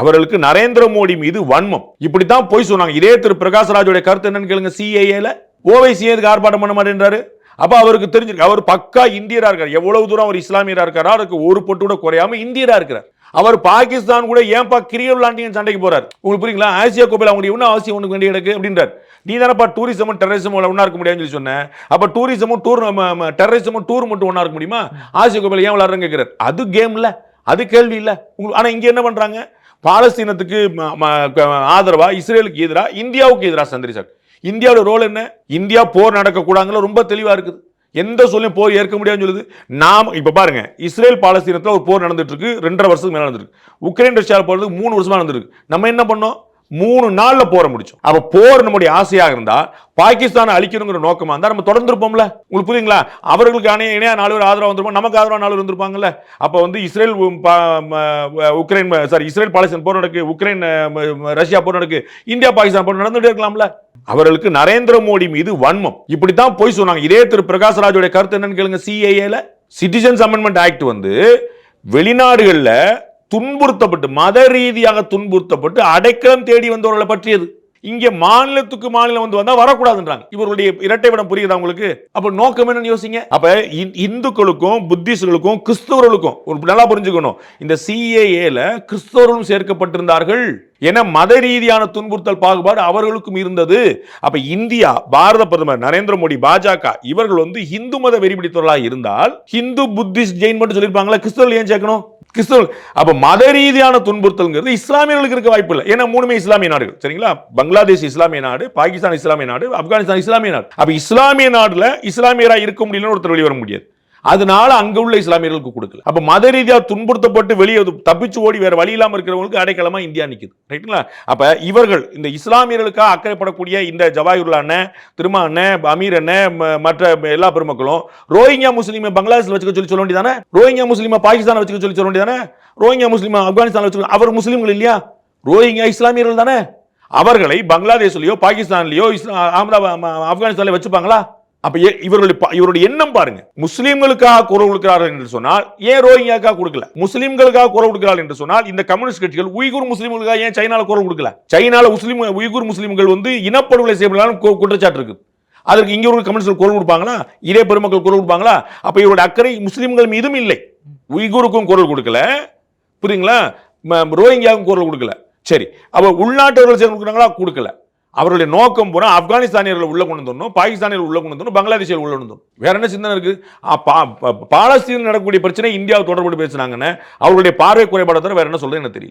அவர்களுக்கு நரேந்திர மோடி மீது வன்மம். இப்படித்தான் போய் சொன்னாங்க. இதே திரு பிரகாஷ்ராஜுடைய கருத்து என்னன்னு கேளுங்க சிஏஏல ஓவைசி எதுக்கு ஆர்ப்பாட்டம் பண்ண மாட்டேன்றாரு? அப்போ அவருக்கு தெரிஞ்சிருக்கு. அவர் பக்கா இந்தியரா இருக்கார். எவ்வளவு தூரம் அவர் இஸ்லாமியரா இருக்காரோ அதுக்கு ஒரு பொட்டு கூட குறையாம இந்தியரா இருக்கிறார். அவர் பாகிஸ்தான் கூட ஏன்பா கிரியல் விளாண்டிங்கன்னு சண்டைக்கு போறார். உங்களுக்கு புரியுங்களா? ஆசியா கோப்பையில் அவங்களுக்கு இன்னும் அவசியம் உனக்கு வேண்டிய கிடக்கு அப்படின்றார். நீ தானப்பா டூரிசமும் டெரரிசமும் ஒன்றா இருக்க முடியாதுன்னு சொல்லி சொன்னேன் அப்ப டூரிசமும் டூர் டெரரிசமும் டூர் மட்டும் ஒன்றா இருக்க முடியுமா? ஆசிய கோப்பையில் ஏன் விளாட்றேன்னு கேட்கிறார் அது கேம்ல அது கேள்வி இல்லை. உங்களுக்கு ஆனால் இங்கே என்ன பண்ணுறாங்க பாலஸ்தீனத்துக்கு ஆதரவாக இஸ்ரேலுக்கு எதிராக இந்தியாவுக்கு எதிராக சந்திரிசார் இந்தியாவோட ரோல் என்ன? இந்தியா போர் நடக்கக்கூடாதுங்கிற ரொம்ப தெளிவாக இருக்குது. எந்த சூழ்நிலையும் போர் ஏற்க முடியாதுன்னு சொல்லுது. நாம் இப்போ பாருங்க இஸ்ரேல் பாலஸ்தீனத்தில் ஒரு போர் நடந்துட்டு இருக்கு. ரெண்டரை வருஷத்துக்கு மேலே நடந்துருக்கு. உக்ரைன் ரஷ்யாவில் போகிறது மூணு வருஷமாக நடந்திருக்கு. நம்ம என்ன பண்ணோம்? மூணு நாள்ல போரை முடிச்சோம். அப்ப போர் நம்முடைய ஆசையாக இருந்தா பாகிஸ்தானை அழிக்கணுங்கிற நோக்கமா இருந்தா நம்ம தொடர்ந்து இருப்போம்ல உங்களுக்கு புரியுங்களா? அவர்களுக்கு அணைய இணையா நாலு பேர் ஆதரவு வந்திருப்போம். நமக்கு ஆதரவு நாலு பேர் வந்திருப்பாங்கல்ல. அப்ப வந்து Israel Ukraine sorry Israel Palestine போர் நடக்கு உக்ரைன் ரஷ்யா போர் நடக்கு இந்தியா பாகிஸ்தான் போர் நடந்துட்டே இருக்கலாம்ல. அவர்களுக்கு நரேந்திர மோடி மீது வன்மம். இப்படித்தான் போய் சொன்னாங்க. இதே திரு பிரகாஷ்ராஜோட கருத்து என்னன்னு கேளுங்க. சிஏஏல சிட்டிசன்ஸ் அமெண்ட்மெண்ட் ஆக்ட் வந்து வெளிநாடுகளில் துன்புறுத்தப்பட்டு மத ரீதியாக துன்புறுத்தப்பட்டு அடைக்கலம் தேடி வந்தவர்களை பற்றியது. இங்கே மாநிலத்துக்கு மாநிலம் வந்து வந்தா வரக்கூடாதுன்றாங்க. இவருடைய இரட்டை விடம் புரியுதா உங்களுக்கு? அப்ப நோக்கம் என்னன்னு யோசிங்க. அப்ப இந்- இந்துக்களுக்கும் புத்திஸ்டுகளுக்கும் கிறிஸ்தவர்களுக்கும் ஒரு நல்லா புரிஞ்சுக்கணும். இந்த சிஏஏல கிறிஸ்தவர்களும் சேர்க்கப்பட்டிருந்தார்கள். என மத ரீதியான துன்புறுத்தல் பாகுபாடு அவர்களுக்கும் இருந்தது. அப்ப இந்தியா பாரத பிரதமர் நரேந்திர மோடி பாஜக இவர்கள் வந்து இந்து மத வெறி பிடித்தவர்களாக இருந்தால் ஹிந்து புத்திஸ்ட் ஜெயின் மட்டும் சொல்லியிருப்பாங்களா? கிறிஸ்தவர்கள் ஏன் சேர்க்கணும்? கிறிஸ்தவர்கள். அப்போ மத ரீதியான துன்புறுத்தல்ங்கிறது இஸ்லாமியர்களுக்கு இருக்க வாய்ப்பு இல்லை. ஏன்னா மூணுமே இஸ்லாமிய நாடுகள். சரிங்களா? பங்களாதேஷ் இஸ்லாமிய நாடு பாகிஸ்தான் இஸ்லாமிய நாடு ஆப்கானிஸ்தான் இஸ்லாமிய நாடு. அப்போ இஸ்லாமிய நாடில் இஸ்லாமியராக இருக்க முடியலன்னு ஒருத்தர் வெளியே வர முடியாது. அதனால அங்க உள்ள இஸ்லாமியர்களுக்கு கொடுக்கல. அப்ப மத ரீதியா துன்புறுத்தப்பட்டு வெளியே தப்பிச்சு ஓடி வேற வழி இல்லாம இருக்கிறவங்களுக்கு அடைக்கலமா இந்தியா நிக்குது. ரைட்டுங்களா? அப்ப இவர்கள் இந்த இஸ்லாமியர்களுக்காக அக்கறைப்படக்கூடிய இந்த ஜவாஹிருல்லா அண்ணன் திருமா அண்ணன் அமீர் அண்ணன் மற்ற எல்லா பெருமக்களும் ரோஹிங்கா முஸ்லீமை பங்களாதேஷ்ல வச்சுக்க சொல்லி சொல்ல வேண்டியதானே? ரோஹிங்கா முஸ்லீமை பாகிஸ்தான் வச்சுக்க சொல்லி சொல்ல வேண்டியதானே? ரோஹிங்கா முஸ்லீம் ஆப்கானிஸ்தான் வச்சுக்க அவர் முஸ்லீம்கள் இல்லையா? ரோஹிங்கா இஸ்லாமியர்கள் தானே? அவர்களை பங்களாதேஷ்லயோ பாகிஸ்தான்லயோ இஸ்லா- அகமதாபாத் ஆப்கானிஸ்தான்ல வச்சுப்பாங்களா? அப்ப ஏ- இவர்களுடைய இவருடைய எண்ணம் பாருங்க. முஸ்லீம்களுக்காக குரல் கொடுக்கிறார்கள் என்று சொன்னால் ஏன் ரோஹிங்யாக்காக கொடுக்கல? முஸ்லீம்களுக்காக குரல் கொடுக்கிறார்கள் என்று சொன்னால் இந்த கம்யூனிஸ்ட் கட்சிகள் உய்கூர் முஸ்லீம்களுக்காக ஏன் சைனால குரல் கொடுக்கல? சைனால முஸ்லீம் உய்கூர் முஸ்லீம்கள் வந்து இனப்படுகொலை செய்யப்படலாம் குற்றச்சாட்டு இருக்கு. அதற்கு இங்கே ஒரு கம்யூனிஸ்ட் குரல் கொடுப்பாங்களா? இதே பெருமக்கள் குரல் கொடுப்பாங்களா? அப்ப இவருடைய அக்கறை முஸ்லீம்கள் மீதும் இல்லை. உய்கூருக்கும் குரல் கொடுக்கல. புரியுங்களா? ம- ரோஹிங்கியாவுக்கும் குரல் கொடுக்கல. சரி. அப்போ உள்நாட்டவர்கள் சேர்ந்து கொடுக்குறாங்களா? கொடுக்கல. அவருடைய நோக்கம் பூரா ஆப்கானிஸ்தானியர்கள் உள்ள கொண்டு வரணும் பாகிஸ்தானியர்கள் உள்ள கொண்டு வரணும் பங்களாதேஷியர்கள் உள்ள கொண்டு வேற என்ன சிந்தனை இருக்குது பா- பாலஸ்தீனில் நடக்கக்கூடிய பிரச்சனை இந்தியாவை தொடர்பு பேசுனாங்கன்னு அவருடைய பார்வை குறைபாடு தவிர வேற என்ன சொல்றது எனக்கு தெரியல.